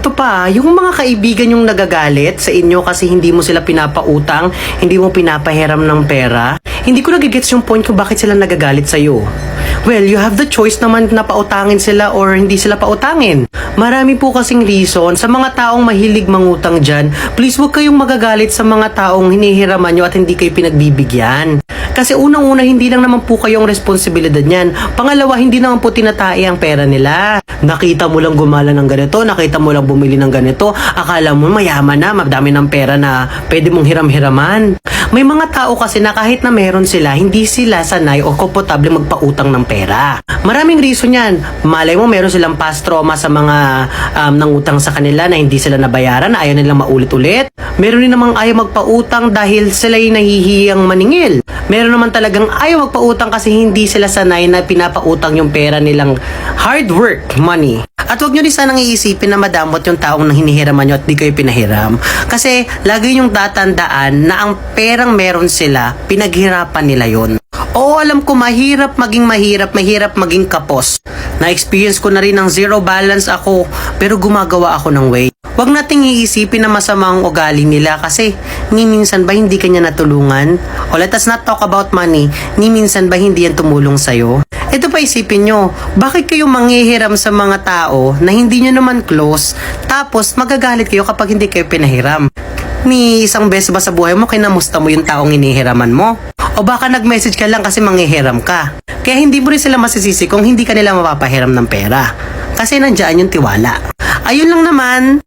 Ito pa, yung mga kaibigan yung nagagalit sa inyo kasi hindi mo sila pinapautang, hindi mo pinapahiram ng pera, hindi ko nagigets yung point kung bakit sila nagagalit sa'yo. Well, you have the choice naman na pautangin sila or hindi sila pautangin. Marami po kasing reason sa mga taong mahilig mangutang dyan. Please huwag kayong magagalit sa mga taong hinihiraman nyo at hindi kayo pinagbibigyan. Kasi unang-una, hindi lang naman po kayong responsibilidad niyan. Pangalawa, hindi naman po tinatae ang pera nila. Nakita mo lang gumala ng ganito, nakita mo lang bumili ng ganito, akala mo mayaman na, madami ng pera na pwede mong hiram-hiraman. May mga tao kasi na kahit na meron sila, hindi sila sanay o komportable magpautang ng pera. Maraming reason yan. Malay mo, meron silang past trauma sa mga um, nangutang sa kanila na hindi sila nabayaran, na ayaw nilang maulit-ulit. Meron din namang ayaw magpautang dahil sila'y nahihiyang maningil. Meron naman talagang ayaw magpautang kasi hindi sila sanay na pinapautang yung pera nilang hard work money. At huwag nyo rin sanang iisipin na madamot yung taong nang hinihiraman nyo at di kayo pinahiram. Kasi lagi yung tatandaan na ang perang meron sila, pinaghirapan nila yon. Oo, alam ko mahirap maging mahirap, mahirap maging kapos. Na-experience ko na rin ng zero balance ako, pero gumagawa ako ng way. Huwag nating iisipin na masama ang ugali nila kasi ni minsan ba hindi kanya natulungan? O let us not talk about money, ni minsan ba hindi yan tumulong sa'yo? Ito pa isipin nyo, bakit kayo manghihiram sa mga tao na hindi nyo naman close, tapos magagalit kayo kapag hindi kayo pinahiram? Ni isang beses ba sa buhay mo, kinamusta mo yung taong hinihiraman mo? O baka nag-message ka lang kasi manghihiram ka. Kaya hindi mo rin sila masisisi kung hindi ka nila mapapahiram ng pera. Kasi nandiyan yung tiwala. Ayun lang naman.